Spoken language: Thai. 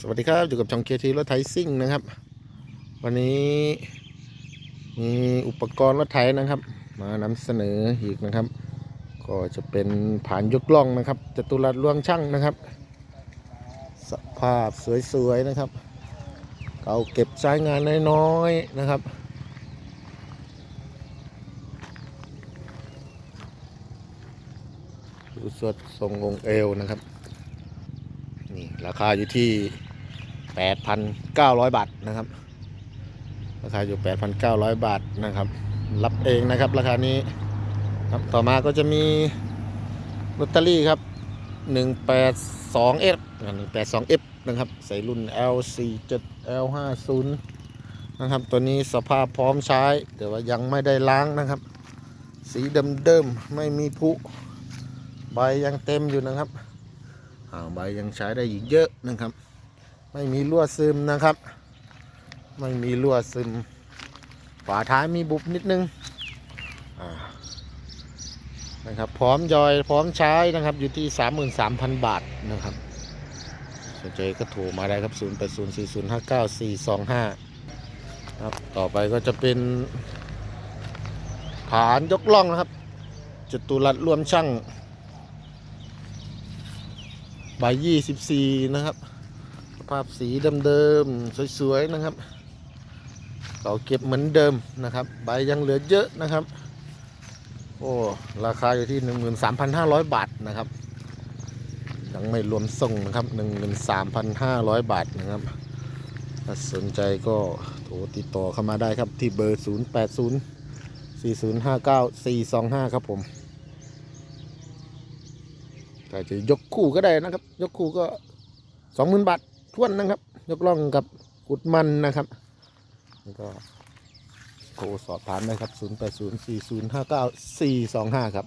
สวัสดีครับอยู่กับช่องเคทีรถไถซิ่งนะครับ วันนี้มีอุปกรณ์รถไถนะครับ มานำเสนออีกนะครับ ก็จะเป็นผ่านยกล่องนะครับจตุรัสรวงช่างนะครับ สภาพสวยๆนะครับเก่าเก็บใช้งานน้อยๆนะครับดูสวดทรงองเอวนะครับนี่ราคาอยู่ที่ 8,900 บาทนะครับ ราคาอยู่ 8,900 บาทนะครับ รับเองนะครับราคานี้ครับต่อมาก็จะมีลอตเตอรี่ครับ 182F อ่า 182F นะครับใส่รุ่น L47 L50 นะครับ ตัวนี้สภาพพร้อมใช้ แต่ว่ายังไม่ได้ล้างนะครับ สีเดิมๆไม่มีผุใบยังเต็มอยู่นะครับใบยังใช้ได้อีกเยอะนะครับ ไม่มีรั่วซึมนะครับ ไม่มีรั่วซึมฝาท้ายมีบุบนิดนึงนะครับพร้อมยอยพร้อมใช้นะครับอยู่ที่ 33,000 บาทนะครับสนใจก็โทรมาได้ครับ 0 8 0 4 0 5 9 4 2 5 ครับต่อไปก็จะเป็น ฐานยกล่องนะครับจตุรัสรวมช่างใบยี่สิบสี่นะครับ ภาพสีเดิมๆสวยๆนะครับเราเก็บเหมือนเดิมนะครับ ใบยังเหลือเยอะนะครับ โอ้ราคาอยู่ที่ 13,500 บาทนะครับ ยังไม่รวมส่งนะครับ 13,500 บาทนะครับ ถ้าสนใจก็โทรติดต่อเข้ามาได้ครับที่เบอร์ 080 4059 425 ครับผมถ้าจะยกคู่ก็ได้นะครับ ยกคู่ก็สองหมื่นบาท ทวนนะครับ ยกล่องกับกุดมันนะครับแล้วก็โทรสอบถามได้ครับ 0 8 0 4 0 5 9 4 2 5 ครับ